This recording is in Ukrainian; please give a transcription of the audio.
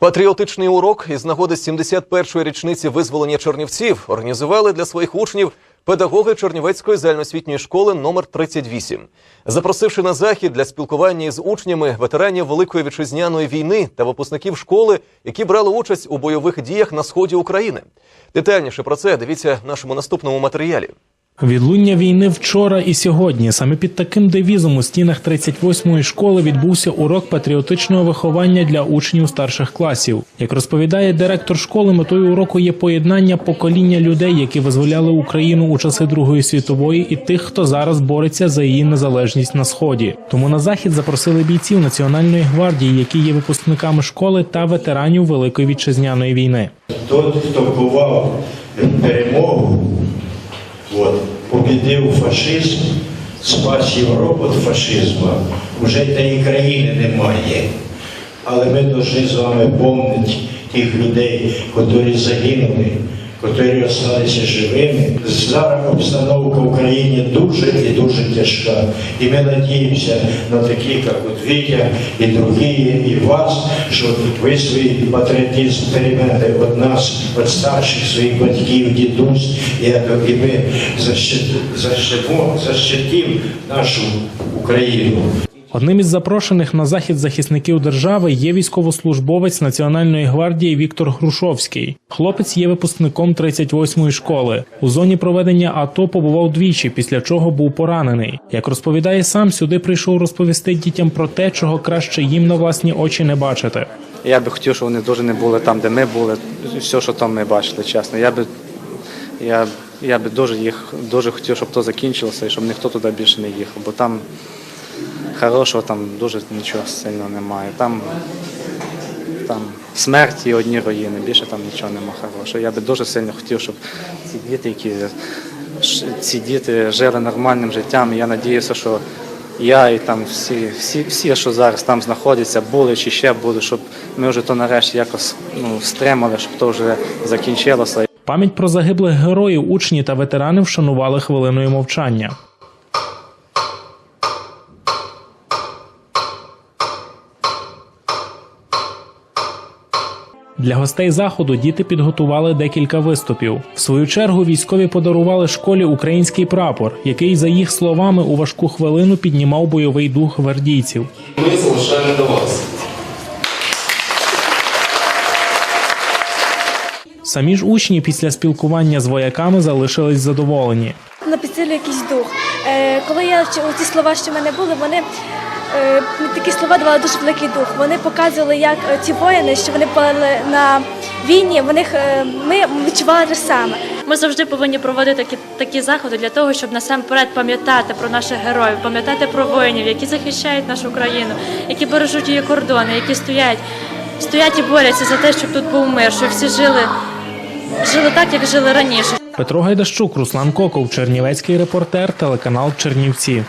Патріотичний урок із нагоди 71-ї річниці визволення чернівців організували для своїх учнів педагоги Чернівецької загальноосвітньої школи номер 38. Запросивши на захід для спілкування із учнями ветеранів Великої вітчизняної війни та випускників школи, які брали участь у бойових діях на сході України. Детальніше про це дивіться в нашому наступному матеріалі. Відлуння війни вчора і сьогодні. Саме під таким девізом у стінах 38-ї школи відбувся урок патріотичного виховання для учнів старших класів. Як розповідає директор школи, метою уроку є поєднання покоління людей, які визволяли Україну у часи Другої світової, і тих, хто зараз бореться за її незалежність на сході. Тому на захід запросили бійців Національної гвардії, які є випускниками школи та ветеранів Великої вітчизняної війни. Тот, хто кував перемогу, от, побідив фашизм, спас Європу від фашизму, вже тієї країни немає. Але ми повинні з вами пам'ятати тих людей, які загинули, які залишилися живими. Зараз обстановка в Україні дуже і дуже тяжка. І ми надіємося на таких, як от Вітя і другі, і вас, що ви свій патріотизм переймете від нас, від старших своїх батьків, дідусь, і, ми защит- защитимо, защитимо нашу Україну. Одним із запрошених на захід захисників держави є військовослужбовець Національної гвардії Віктор Грушовський. Хлопець є випускником 38-ї школи. У зоні проведення АТО побував двічі, після чого був поранений. Як розповідає сам, сюди прийшов розповісти дітям про те, чого краще їм на власні очі не бачити. Я би хотів, щоб вони дуже не були там, де ми були, все, що там ми бачили, чесно. Я би, я, я би дуже їх дуже хотів, щоб то закінчилося і щоб ніхто туди більше не їхав, бо там хорошого там дуже нічого сильно немає. Там, там смерть і одні руїни, більше там нічого немає хорошого. Я би дуже сильно хотів, щоб ці діти, які ці діти жили нормальним життям. Я надіюся, що я і там всі, всі, всі, що зараз там знаходяться, були чи ще будуть, щоб ми вже то нарешті якось ну, стримали, щоб то вже закінчилося. Пам'ять про загиблих героїв учні та ветерани вшанували хвилиною мовчання. Для гостей заходу діти підготували декілька виступів. В свою чергу військові подарували школі український прапор, який, за їх словами, у важку хвилину піднімав бойовий дух гвардійців. Ми залишаємо до вас. Самі ж учні після спілкування з вояками залишились задоволені. на підсилює якийсь дух. Е, коли я ті слова, що в мене були, вони е, такі слова давали дуже великий дух. Вони показували, як е, ті воїни, що вони були на війні, в них е, ми відчували те саме. Ми завжди повинні проводити такі, такі заходи для того, щоб насамперед пам'ятати про наших героїв, пам'ятати про воїнів, які захищають нашу країну, які бережуть її кордони, які стоять, стоять і борються за те, щоб тут був мир, щоб всі жили, жили так, як жили раніше. Петро Гайдащук, Руслан Коков, Чернівецький репортер, телеканал Чернівці.